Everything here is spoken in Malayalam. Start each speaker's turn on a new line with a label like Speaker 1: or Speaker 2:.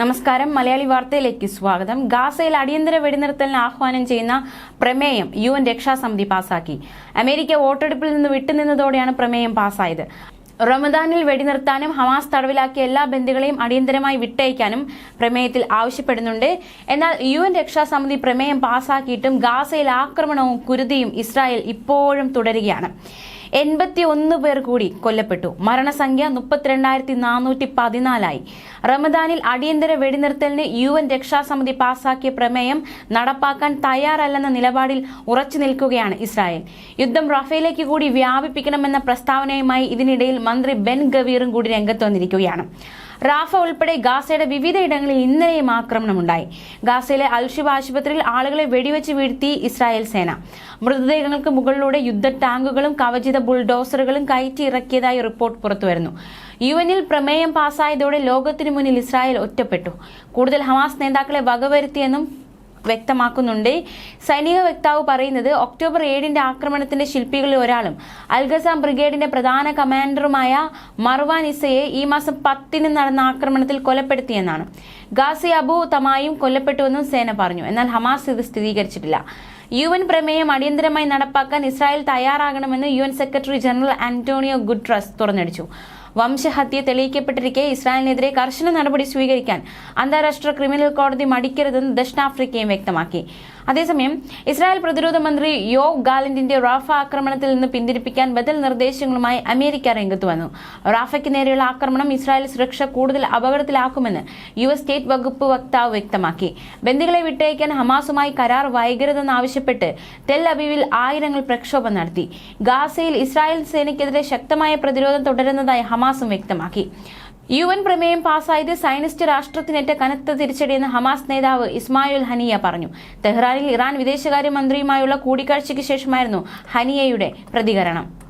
Speaker 1: നമസ്കാരം. മലയാളി വാർത്തയിലേക്ക് സ്വാഗതം. ഗാസയിൽ അടിയന്തര വെടിനിർത്തലിന് ആഹ്വാനം ചെയ്യുന്ന പ്രമേയം യു എൻ രക്ഷാസമിതി പാസാക്കി. അമേരിക്ക വോട്ടെടുപ്പിൽ നിന്ന് വിട്ടുനിന്നതോടെയാണ് പ്രമേയം പാസായത്. റമദാനിൽ വെടിനിർത്താനും ഹമാസ് തടവിലാക്കിയ എല്ലാ ബന്ദികളെയും അടിയന്തരമായി വിട്ടയക്കാനും പ്രമേയത്തിൽ ആവശ്യപ്പെടുന്നുണ്ട്. എന്നാൽ യു എൻ രക്ഷാസമിതി പ്രമേയം പാസാക്കിയിട്ടും ഗാസയിൽ ആക്രമണവും കുരുതിയും ഇസ്രായേൽ ഇപ്പോഴും തുടരുകയാണ്. എൺപത്തി ഒന്ന് പേർ കൂടി കൊല്ലപ്പെട്ടു. മരണസംഖ്യ മുപ്പത്തിരണ്ടായിരത്തി നാനൂറ്റി പതിനാലായി റമദാനിൽ അടിയന്തര വെടിനിർത്തലിന് യു എൻ രക്ഷാസമിതി പാസാക്കിയ പ്രമേയം നടപ്പാക്കാൻ തയ്യാറല്ലെന്ന നിലപാടിൽ ഉറച്ചു നിൽക്കുകയാണ് ഇസ്രായേൽ. യുദ്ധം റഫേലേക്ക് കൂടി വ്യാപിപ്പിക്കണമെന്ന പ്രസ്താവനയുമായി ഇതിനിടയിൽ മന്ത്രി ബെൻ ഗവീറും കൂടി രംഗത്ത് വന്നിരിക്കുകയാണ്. റാഫ ഉൾപ്പെടെ ഗാസയുടെ വിവിധയിടങ്ങളിൽ ഇന്നലെയും ആക്രമണമുണ്ടായി. ഗാസയിലെ അൽഷിബ ആശുപത്രിയിൽ ആളുകളെ വെടിവെച്ച് വീഴ്ത്തി ഇസ്രായേൽ സേന. മൃതദേഹങ്ങൾക്ക് മുകളിലൂടെ യുദ്ധ ടാങ്കുകളും കവചിത ബുൾഡോസറുകളും കയറ്റി ഇറക്കിയതായി റിപ്പോർട്ട് പുറത്തുവരുന്നു. യു എനിൽ പ്രമേയം പാസായതോടെ ലോകത്തിനു മുന്നിൽ ഇസ്രായേൽ ഒറ്റപ്പെട്ടു. കൂടുതൽ ഹമാസ് നേതാക്കളെ വകവരുത്തിയെന്നും വ്യക്തമാക്കുന്നുണ്ട്. സൈനിക വക്താവ് പറയുന്നത് ഒക്ടോബർ ഏഴിന്റെ ആക്രമണത്തിന്റെ ശില്പികളിൽ ഒരാളും അൽഗസാം ബ്രിഗേഡിന്റെ പ്രധാന കമാൻഡറുമായ മർവാൻ ഇസയെ ഈ മാസം പത്തിന് നടന്ന ആക്രമണത്തിൽ കൊലപ്പെടുത്തിയെന്നാണ്. ഗാസി അബു തമായും കൊല്ലപ്പെട്ടുവെന്നും സേന പറഞ്ഞു. എന്നാൽ ഹമാസ് ഇത് സ്ഥിരീകരിച്ചിട്ടില്ല. യു എൻ പ്രമേയം അടിയന്തരമായി നടപ്പാക്കാൻ ഇസ്രായേൽ തയ്യാറാകണമെന്ന് U secretary general Antonio Guterres തുറന്നടിച്ചു. വംശഹത്യ തെളിയിക്കപ്പെട്ടിരിക്കെ ഇസ്രായേലിനെതിരെ കർശന നടപടി സ്വീകരിക്കാൻ അന്താരാഷ്ട്ര ക്രിമിനൽ കോടതി മടിക്കരുതെന്ന് ദക്ഷിണാഫ്രിക്കയും വ്യക്തമാക്കി. അതേസമയം ഇസ്രായേൽ പ്രതിരോധ മന്ത്രി യോ ഗാലന്റിന്റെ റാഫ ആക്രമണത്തിൽ നിന്ന് പിന്തിരിപ്പിക്കാൻ ബദൽ നിർദ്ദേശങ്ങളുമായി അമേരിക്ക രംഗത്ത് വന്നു. റാഫയ്ക്ക് നേരെയുള്ള ആക്രമണം ഇസ്രായേൽ സുരക്ഷ കൂടുതൽ അപകടത്തിലാക്കുമെന്ന് യു എസ് സ്റ്റേറ്റ് വകുപ്പ് വക്താവ് വ്യക്തമാക്കി. ബന്ദികളെ വിട്ടയക്കാൻ ഹമാസുമായി കരാർ വൈകരുതെന്നാവശ്യപ്പെട്ട് തെൽ അബീവിൽ ആയിരങ്ങൾ പ്രക്ഷോഭം നടത്തി. ഗാസയിൽ ഇസ്രായേൽ സേനയ്ക്കെതിരെ ശക്തമായ പ്രതിരോധം തുടരുന്നതായി ഹമാസും വ്യക്തമാക്കി. യു എൻ പ്രമേയം പാസ്സായത് സൈനിസ്റ്റ് രാഷ്ട്രത്തിനേറ്റ കനത്ത തിരിച്ചടിയെന്ന് ഹമാസ് നേതാവ് ഇസ്മായുൽ ഹനിയ പറഞ്ഞു. തെഹ്റാനിൽ ഇറാൻ വിദേശകാര്യമന്ത്രിയുമായുള്ള കൂടിക്കാഴ്ചയ്ക്ക് ശേഷമായിരുന്നു ഹനിയയുടെ പ്രതികരണം.